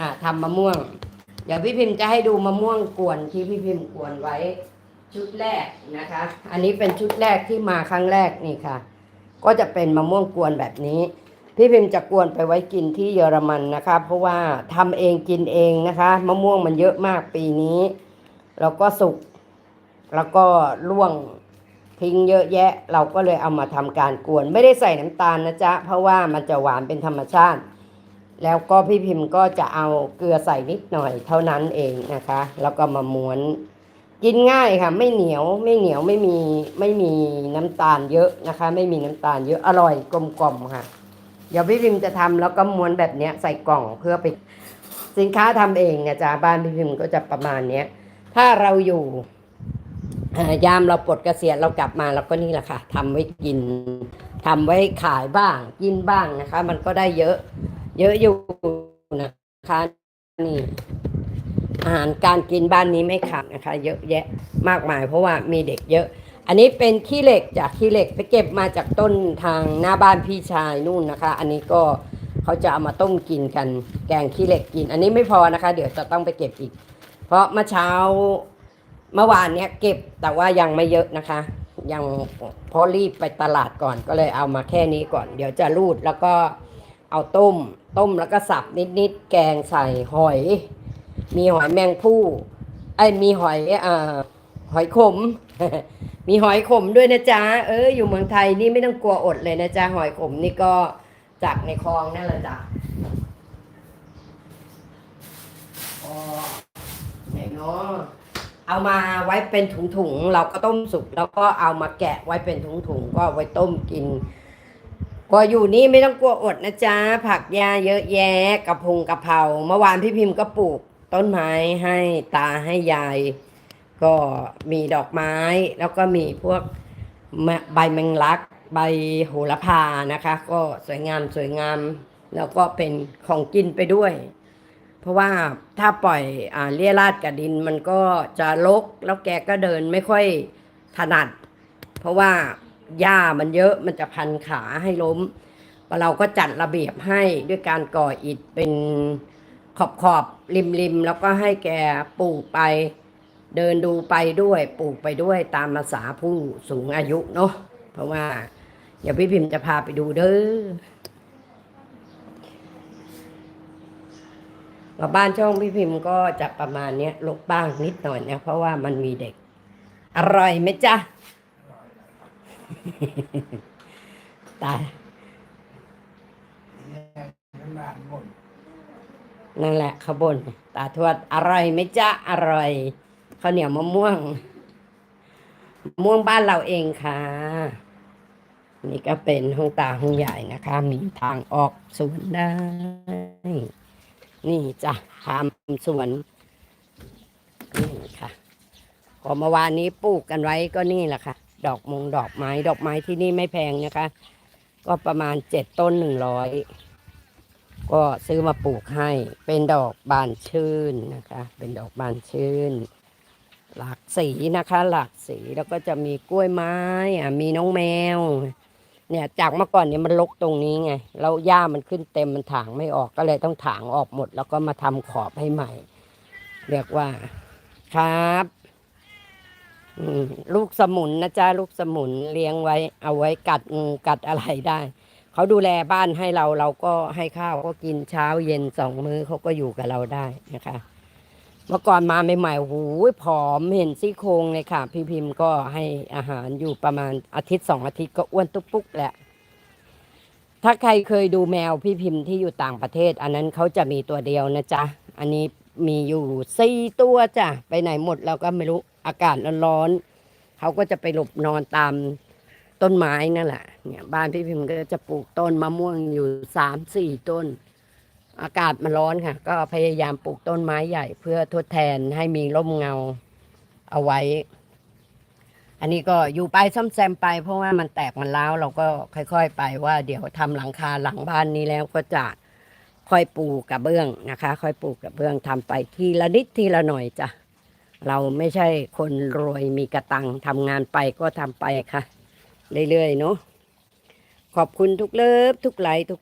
อ่าทำมะม่วง เดี๋ยวพี่พิมพ์จะให้ดูมะม่วงกวนที่พี่พิมพ์กวนไว้ ชุดแรกนะคะ อันนี้เป็นชุดแรกที่มาครั้งแรกนี่ค่ะ ก็จะเป็นมะม่วงกวนแบบนี้ พี่พิมพ์จะกวนไปไว้กินที่เยอรมันนะคะ เพราะว่าทำเองกินเองนะคะ มะม่วงมันเยอะมากปีนี้ แล้วก็สุกแล้วก็ร่วงทิ้งเยอะแยะ เราก็เลยเอามาทำการกวน ไม่ได้ใส่น้ำตาลนะจ๊ะ เพราะว่ามันจะหวานเป็นธรรมชาติ แล้วก็พี่พิมพ์ก็จะเอาเกลือใส่นิดหน่อยเท่านั้นเองนะคะ แล้วก็มาม้วนกินง่ายค่ะ ไม่เหนียวไม่เหนียวไม่มีไม่มีน้ำตาลเยอะนะคะ ไม่มีน้ำตาลเยอะอร่อยกลมกล่อมค่ะ เดี๋ยวพี่พิมพ์จะทำแล้วก็ม้วนแบบนี้ใส่กล่องเพื่อไป สินค้าทำเองนะจ๊ะบ้านพี่พิมพ์ก็จะประมาณเนี้ยถ้าเราอยู่ยามเราปลดเกษียณเรากลับมาเราก็นี่แหละค่ะทำไว้กินทำไว้ขายบ้างกินบ้างนะคะ มันก็ได้เยอะ เยอะอยู่นะคะ นี่ อาหารการกินบ้านนี้ไม่ขาดนะคะ เยอะแยะมากมาย เพราะว่ามีเด็กเยอะ อันนี้เป็นขี้เหล็กจากขี้เหล็กไปเก็บมาจากต้นทางหน้าบ้านพี่ชายนู่นนะคะ อันนี้ก็เขาจะเอามาต้มกินกัน แกงขี้เหล็กกิน อันนี้ไม่พอนะคะ เดี๋ยวจะต้องไปเก็บอีก เพราะเมื่อเช้าเมื่อวานเนี้ยเก็บแต่ว่ายังไม่เยอะนะคะ ยังเพราะรีบไปตลาดก่อนก็เลยเอามาแค่นี้ก่อน เดี๋ยวจะรูดแล้วก็ เอาต้ม ต้มแล้วก็สับนิดๆ แกงใส่หอย มีหอยแมงผู้ไอ้มีหอยอ่าหอยขม มีหอยขมด้วยนะจ๊ะ เออ อยู่เมืองไทยนี่ไม่ต้องกลัวอดเลยนะจ๊ะ หอยขมนี่ก็จากในคลองนั่นแหละจ้ะอ๋อไหนเนาะเอามาไว้เป็นถุงๆ เราก็ต้มสุกแล้วก็เอามาแกะไว้เป็นถุงๆ ก็เอาไว้ต้มกิน ก็อยู่นี่ไม่ต้องกลัวอดนะจ๊ะ ผักหญ้าเยอะแยะกระพงกระเพราเมื่อวานพี่พิมพ์ก็ปลูกต้นไม้ให้ตาให้ยาย ก็มีดอกไม้ แล้วก็มีพวกใบแมงลัก ใบโหระพานะคะ ก็สวยงามสวยงาม แล้วก็เป็นของกินไปด้วย เพราะว่าถ้าปล่อยอ่าเลี่ยราดกับดินมันก็จะรกแล้วแกก็เดินไม่ค่อยถนัด เพราะว่า หญ้ามันเยอะมันจะพันขาให้ล้มเราก็จัดระเบียบให้ด้วยการก่ออิฐเป็นขอบขอบริมริมแล้วก็ให้แกปลูกไป เดินดูไปด้วยปลูกไปด้วยตามภาษาผู้สูงอายุเนาะเพราะว่าเดี๋ยวพี่พิมพ์จะพาไปดูเด้อว่าบ้านช่องพี่พิมพ์ก็จะประมาณเนี้ยลกบ้างนิดหน่อยนะเพราะว่ามันมีเด็ก อร่อยไหมจ๊ะ ตายนั่นแหละขาวบน ตาทวดอร่อยไหมจ๊ะอร่อยข้าวเหนียวมะม่วงมะม่วงบ้านเราเองค่ะ นี่ก็เป็นห้องตาห้องใหญ่นะคะ มีทางออกสวนได้ นี่จ้ะทำสวนนี่ค่ะพอเมื่อวานนี้ปลูกกันไว้ก็นี่แหละค่ะ ดอกมงดอกไม้ ดอกไม้ที่นี่ไม่แพงนะคะ ก็ประมาณเจ็ดต้นหนึ่งร้อยก็ซื้อมาปลูกให้เป็นดอกบานชื่นนะคะ เป็นดอกบานชื่น หลากสีนะคะ หลากสีแล้วก็จะมีกล้วยไม้อะมีน้องแมว เนี่ยจากเมื่อก่อนเนี่ยมันรกตรงนี้ไงแล้วหญ้ามันขึ้นเต็มมันถางไม่ออกก็เลยต้องถางออกหมด แล้วก็มาทำขอบให้ใหม่ เรียกว่าครับ ลูกสมุนนะจ๊ะลูกสมุนเลี้ยงไว้ เอาไว้กัดงูกัดอะไรได้เขาดูแลบ้านให้เราเราก็ให้ข้าวก็กินเช้าเย็นสองมื้อเขาก็อยู่กับเราได้นะคะ เมื่อก่อนมาใหม่ๆโอ้โหผอมเห็นซี่โครงเลยค่ะ พี่พิมพ์ก็ให้อาหารอยู่ประมาณอาทิตย์สองอาทิตย์ก็อ้วนตุ๊กปุ๊กแหละถ้าใครเคยดูแมวพี่พิมพ์ที่อยู่ต่างประเทศ อันนั้นเขาจะมีตัวเดียวนะจ๊ะอันนี้มีอยู่สี่ตัวจ้ะไปไหนหมดเราก็ไม่รู้ อากาศร้อนๆเขาก็จะไปหลบนอนตามต้นไม้นั่นแหละเนี่ยบ้านพี่พิมพ์ก็จะปลูกต้นมะม่วงอยู่สามสี่ต้น อากาศมันร้อนค่ะ ก็พยายามปลูกต้นไม้ใหญ่ เพื่อทดแทนให้มีร่มเงาเอาไว้ อันนี้ก็อยู่ไปซ่อมแซมไป เพราะว่ามันแตกมันร้าวเราก็ค่อยๆไปว่าเดี๋ยวทำหลังคาหลังบ้านนี้แล้วก็จะค่อยปูกระเบื้องนะคะ ค่อยปูกระเบื้องทำไปทีละนิดทีละหน่อยจ้ะ เราไม่ใช่คนรวยมีกระตังทำงานไปก็ทำไปค่ะ เรื่อยๆเนาะขอบคุณทุกเลิฟทุกไลค์ทุก